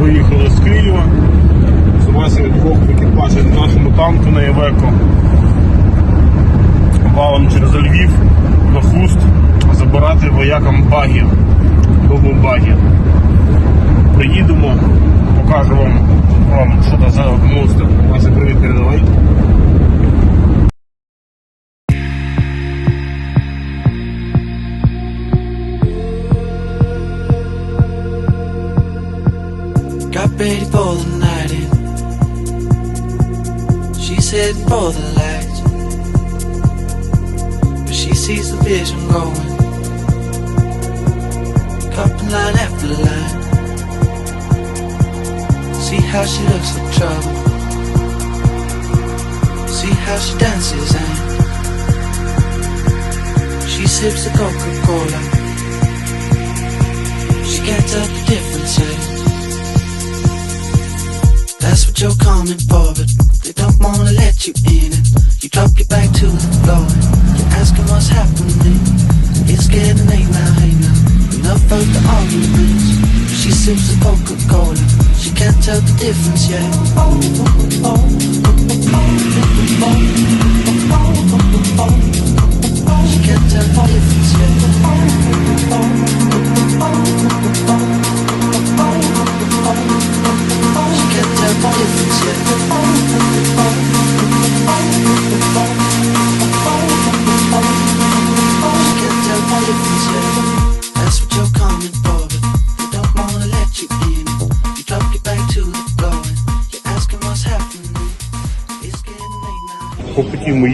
виїхали з Києва, завезли двох екіпажів нашому танку на Євеко. Валом через Львів на хуст забирати воякам багів, багів. Приїдемо, покажу вам, вам що це за монстр. Наші привіт передавай. Ready for the night in. She's heading for the lights. But she sees the vision going. Cupping line after line. See how she looks like trouble. See how she dances and she sips the Coca-Cola. She can't tell the you're coming for, but they don't wanna let you in it. You drop your back to the floor you're asking what's happening. It's getting late now, hey now. Enough of the arguments. She sips the Coca-Cola. She can't tell the difference yet. She oh, oh, oh.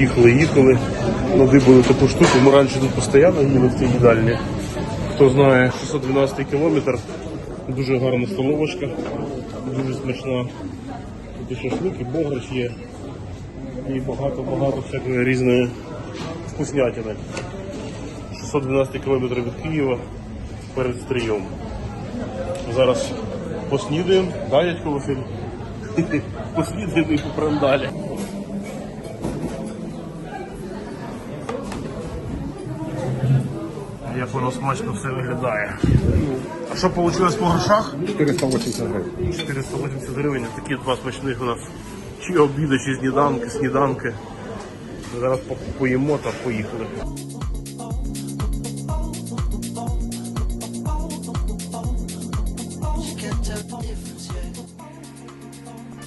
Їхали, їхали, надибали таку штуку. Ми раніше тут постійно їли в цій їдальні. Хто знає, 612 кілометр, дуже гарна столовочка, дуже смачна. Тут і шашлик, і бограч є. І багато-багато всякої різної вкуснятини. 612 кілометрів від Києва перед стрієм. Зараз поснідаємо, да, дядько Василь? Поснідаємо і попрем далі. Як воно смачно все виглядає. А що вийшло по грошах? 480 гривень. 480 гривень. Такі два смачних у нас. Чи обіди, чи сніданки, сніданки. Зараз по- поїмо та поїхали.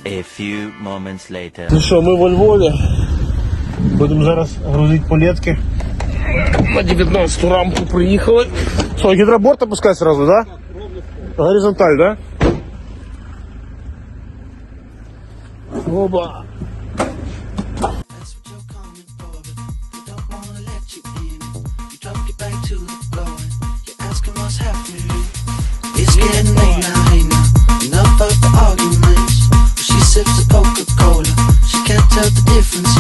A few moments later. Ну що, ми во Львові. Будемо зараз грузити палетки. На 19 рамку приїхали. Що, гідроборт опускай сразу, да? Горизонталь, да? Оба. That's what you're coming for, but they don't wanna let you in. You drop your back to the floor and you're asking what's happening. It's getting late now, hey now. Enough of the arguments. She sips the Coca-Cola. She can't tell the difference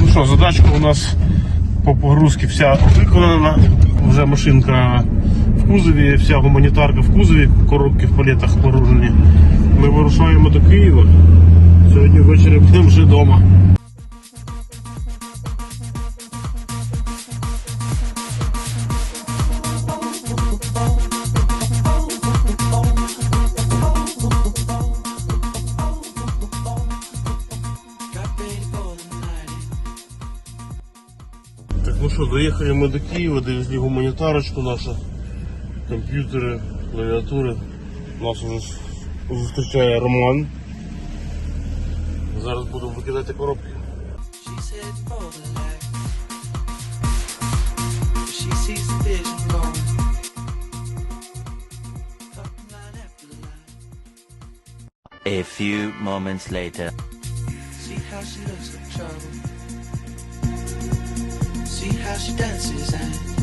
Ну що, задачка у нас по погрузці вся виконана. Вже машинка кузові, вся гуманітарка в кузові, коробки в палетах погружені. Ми вирушаємо до Києва. Сьогодні ввечері будемо вже вдома. Так, ну що, доїхали ми до Києва, довезли гуманітарочку нашу, комп'ютери, клавіатури. Нас уже зустрічає Роман. Зараз будемо викидати коробки. She's heading for the light. She sees the vision going. Cutting line after line. A few moments later. See how she looks like trouble. See how she dances and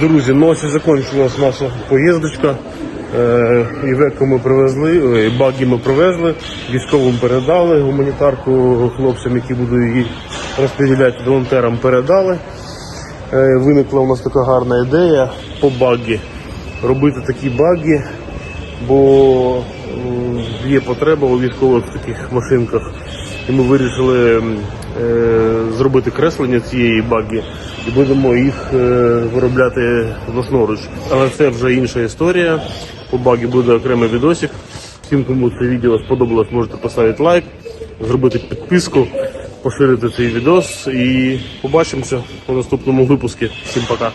Друзі, ну ось і закінчилась наша поїздочка. Е, Івеку ми привезли, е, баги ми привезли, військовим передали, гуманітарку хлопцям, які будуть її розподіляти волонтерам, передали. Е, Виникла у нас така гарна ідея по багі. Робити такі баги, бо є потреба у військових таких машинках. І ми вирішили е, зробити креслення цієї баги і будемо їх е, виробляти власноруч. Але це вже інша історія. По багі буде окремий відосик. Всім, кому це відео сподобалось, можете поставити лайк, зробити підписку, поширити цей відос і побачимося у наступному випуску. Всім пока.